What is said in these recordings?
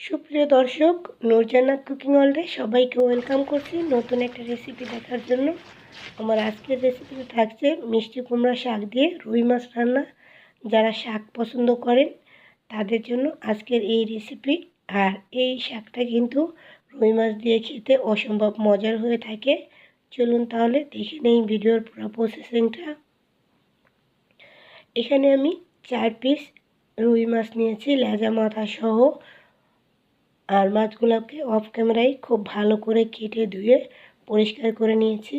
সুপ্রিয় দর্শক, নূরজান্নাত কুকিং ওয়ার্ল্ডে সবাইকে ওয়েলকাম করছি নতুন একটা রেসিপি দেখার জন্য। আমার আজকের রেসিপিতে থাকছে মিষ্টি কুমড়া শাক দিয়ে রুই মাছ রান্না। যারা শাক পছন্দ করেন, তাদের জন্য আজকের এই রেসিপি আর এই শাকটা কিন্তু রুই মাছ দিয়ে খেতে অসম্ভব মজার হয়ে থাকে। চলুন তাহলে দেখে নেই ভিডিওর পুরো প্রসেসিংটা এখানে আমি চার পিস রুই মাছ নিয়েছি, লেজা মাথা সহ আর মাছগুলোকে অফ ক্যামেরায় খুব ভালো করে কেটে ধুয়ে পরিষ্কার করে নিয়েছি।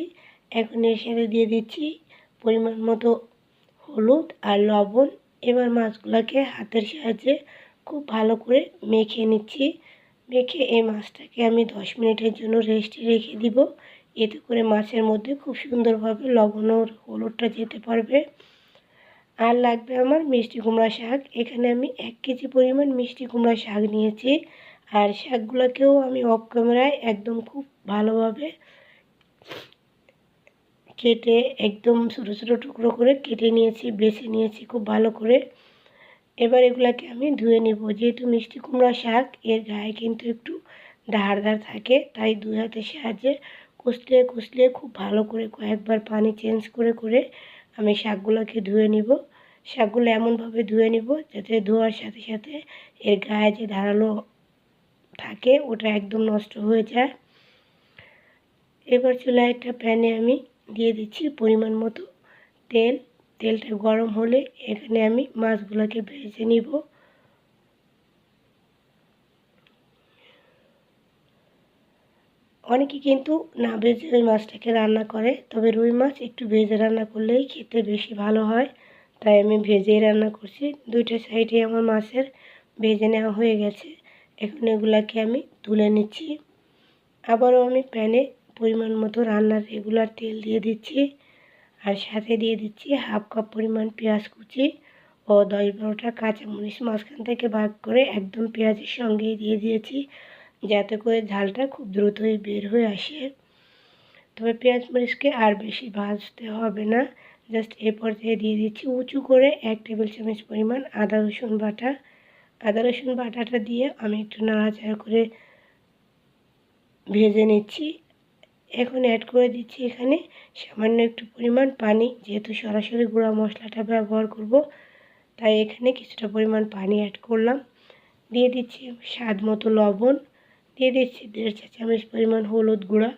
এখন এর সাথে দিয়ে দিচ্ছি পরিমাণ মতো হলুদ আর লবণ। এবার মাছগুলোকে হাতের সাহায্যে খুব ভালো করে মেখে নিচ্ছি। মেখে এই মাছটাকে আমি দশ মিনিটের জন্য রেস্টে রেখে দিব। এতে করে মাছের মধ্যে খুব সুন্দরভাবে লবণ ও হলুদটা যেতে পারবে। আর লাগবে আমার মিষ্টি কুমড়া শাক। এখানে আমি এক কেজি পরিমাণ মিষ্টি কুমড়া শাক নিয়েছি। আর শাকগুলোকেও আমি অফ ক্যামেরায় একদম খুব ভালোভাবে কেটে একদম ছোটো ছোটো টুকরো করে কেটে নিয়েছি, বেছে নিয়েছি খুব ভালো করে। এবার এগুলাকে আমি ধুয়ে নিব। যেহেতু মিষ্টি কুমড়া শাক, এর গায়ে কিন্তু একটু ধার ধার থাকে, তাই দুই হাতের সাহায্যে কুচলিয়ে কুচলিয়ে খুব ভালো করে কয়েকবার পানি চেঞ্জ করে করে আমি শাকগুলোকে ধুয়ে নিব। শাকগুলো এমনভাবে ধুয়ে নিব যাতে ধোয়ার সাথে সাথে এর গায়ে যে ধারালো থাকে ওটা একদম নষ্ট হয়ে যায়। এবার চুলা একটা প্যানে আমি দিয়ে দিচ্ছি পরিমাণ মতো তেল। তেলটা গরম হলে এখানে আমি মাছগুলোকে ভেজে নিব। অনেকে কিন্তু না ভেজে ওই মাছটাকে রান্না করে, তবে রুই মাছ একটু ভেজে রান্না করলেই খেতে বেশি ভালো হয়। তাই আমি ভেজেই রান্না করছি। দুইটা সাইডে আমার মাছের ভেজে নেওয়া হয়ে গেছে। এখন এগুলাকে আমি তুলে নিচ্ছি। আবারও আমি প্যানে পরিমাণ মতো রান্নার রেগুলার তেল দিয়ে দিচ্ছি আর সাথে দিয়ে দিচ্ছি হাফ কাপ পরিমাণ পেঁয়াজ কুচি ও দশ বারোটা কাঁচামরিচ মাঝখান থেকে ভাগ করে একদম পেঁয়াজের সঙ্গেই দিয়ে দিয়েছি যাতে করে ঝালটা খুব দ্রুতই বের হয়ে আসে। তবে পেঁয়াজ মরিচকে আর বেশি ভাজতে হবে না। জাস্ট এ পর্যায়ে দিয়ে দিচ্ছি উঁচু করে এক টেবিল চামচ পরিমাণ আদা রসুন বাটা আদা, রসুন বাটাটা দিয়ে আমি একটু নাড়াচাড়া করে ভেজে নিচ্ছি। এখন অ্যাড করে দিচ্ছি এখানে সামান্য একটু পরিমাণ পানি, যেহেতু সরাসরি গুঁড়া মশলাটা ব্যবহার করব, তাই এখানে কিছুটা পরিমাণ পানি অ্যাড করলাম। দিয়ে দিচ্ছি স্বাদ মতো লবণ, দিয়ে দিচ্ছি দেড় চা চামচ পরিমাণ হলুদ গুঁড়া,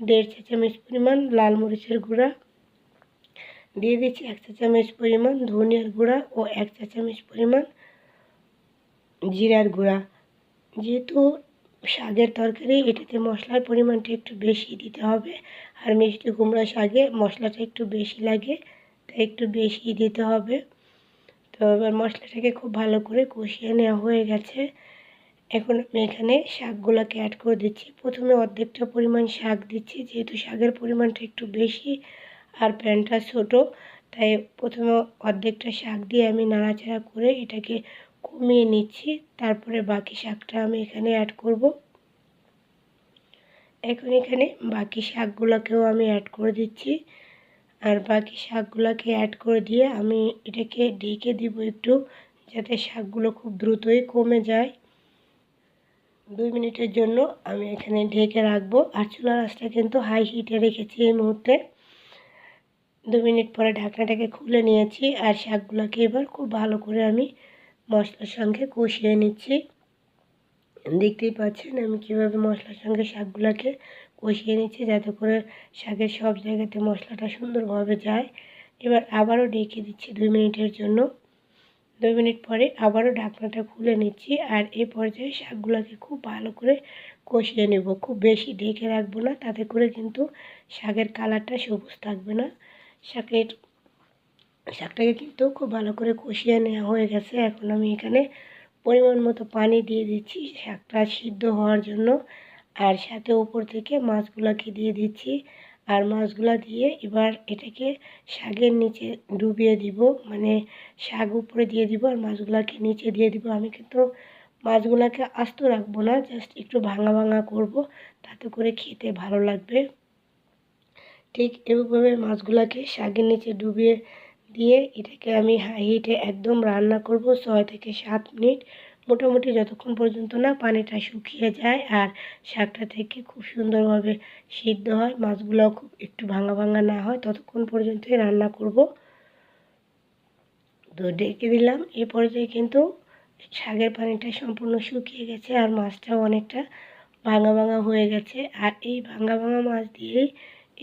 দেড় চা চামচ পরিমাণ লাল মরিচের গুঁড়া, দিয়ে দিচ্ছি এক চা চামচ পরিমাণ ধনিয়ার গুঁড়া ও এক চা চামচ পরিমাণ জিরার গুঁড়া। যেহেতু শাকের তরকারি, এটাতে মশলার পরিমাণটা একটু বেশি দিতে হবে। আর মিষ্টি কুমড়া শাকে মশলাটা একটু বেশি লাগে, তাই একটু বেশি দিতে হবে। তো এবার মশলাটাকে খুব ভালো করে কষিয়ে নেওয়া হয়ে গেছে। এখন আমি এখানে শাকগুলোকে অ্যাড করে দিচ্ছি। প্রথমে অর্ধেকটা পরিমাণ শাক দিচ্ছি, যেহেতু শাকের পরিমাণটা একটু বেশি আর প্যানটা ছোট, তাই প্রথমে অর্ধেকটা শাক দিয়ে আমি নাড়াচাড়া করে এটাকে কমিয়ে নিচ্ছি। তারপরে বাকি শাকটা আমি এখানে অ্যাড করব। এখন এখানে বাকি শাকগুলোকেও আমি অ্যাড করে দিচ্ছি। আর বাকি শাকগুলোকে অ্যাড করে দিয়ে আমি এটাকে ঢেকে দিব একটু, যাতে শাকগুলো খুব দ্রুতই কমে যায়। দুই মিনিটের জন্য আমি এখানে ঢেকে রাখব। আর চুলার আঁচটা কিন্তু হাই হিটে রেখেছি এই মুহূর্তে। দু মিনিট পরে ঢাকনাটাকে খুলে নিয়েছি। আর শাকগুলোকে এবার খুব ভালো করে আমি মশলার সঙ্গে কষিয়ে নিচ্ছি। দেখতেই পাচ্ছেন, আমি কীভাবে মশলার সঙ্গে শাকগুলোকে কষিয়ে নিচ্ছি, যাতে করে শাকের সব জায়গাতে মশলাটা সুন্দরভাবে যায়। এবার আবারও ডেকে দিচ্ছি দুই মিনিটের জন্য। দুই মিনিট পরে আবারও ঢাকনাটা খুলে নিচ্ছি আর এই পর্যায়ে শাকগুলোকে খুব ভালো করে কষিয়ে নেব। খুব বেশি ঢেকে রাখব না, তাতে করে কিন্তু শাকের কালারটা সবুজ থাকবে না। শাকের শাকটাকে কিন্তু খুব ভালো করে কষিয়ে নেওয়া হয়ে গেছে। এখন আমি এখানে পরিমাণ মতো পানি দিয়ে দিচ্ছি শাকটা সিদ্ধ হওয়ার জন্য। আর সাথে উপর থেকে মাছগুলোকে দিয়ে দিচ্ছি। আর মাছগুলো দিয়ে এবার এটাকে শাকের নিচে ডুবিয়ে দিব। মানে শাক উপরে দিয়ে দিব আর মাছগুলোকে নিচে দিয়ে দিব। আমি কিন্তু মাছগুলোকে আস্ত রাখব না, জাস্ট একটু ভাঙা ভাঙা করব, তাতে করে খেতে ভালো লাগবে। ঠিক এভাবে মাছগুলোকে শাকের নিচে ডুবিয়ে দিয়ে এটাকে আমি হাই হিটে একদম রান্না করব ছয় থেকে সাত মিনিট। মোটামুটি যতক্ষণ পর্যন্ত না পানিটা শুকিয়ে যায় আর শাকটা থেকে খুব সুন্দরভাবে সিদ্ধ হয়, মাছগুলোও খুব একটু ভাঙা ভাঙা না হয়, ততক্ষণ পর্যন্তই রান্না করব। তো ডেকে দিলাম, এ পর্যায়ে কিন্তু শাকের পানিটা সম্পূর্ণ শুকিয়ে গেছে আর মাছটাও অনেকটা ভাঙা ভাঙা হয়ে গেছে। আর এই ভাঙা ভাঙা মাছ দিয়েই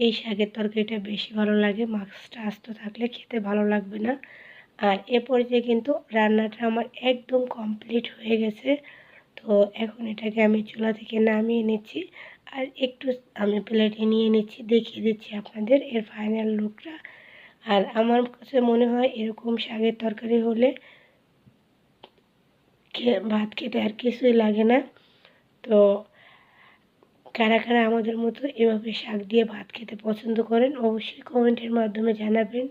এই শাকের তরকারিটা বেশি ভালো লাগে, মাছটা আস্ত থাকলে খেতে ভালো লাগবে না। আর এ পর্যায়ে কিন্তু রান্নাটা আমার একদম কমপ্লিট হয়ে গেছে। তো এখন এটাকে আমি চুলা থেকে নামিয়ে নিচ্ছি। আর একটু আমি প্লেটে নিয়ে নিচ্ছি, দেখিয়ে দিচ্ছি আপনাদের এর ফাইনাল লুকটা আর আমার কাছে মনে হয় এরকম শাকের তরকারি হলে ভাত খেতে আর কিছুই লাগে না। তো কারা কারা আমাদের মতো এভাবে শাক দিয়ে ভাত খেতে পছন্দ করেন, অবশ্যই কমেন্টের মাধ্যমে জানাবেন।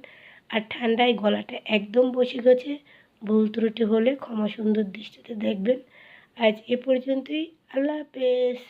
আর ঠান্ডায় গলাটা একদম বসে গেছে, ভুল ত্রুটি হলে ক্ষমা সুন্দর দৃষ্টিতে দেখবেন। আজ এ পর্যন্তই, আল্লাহ হাফেজ।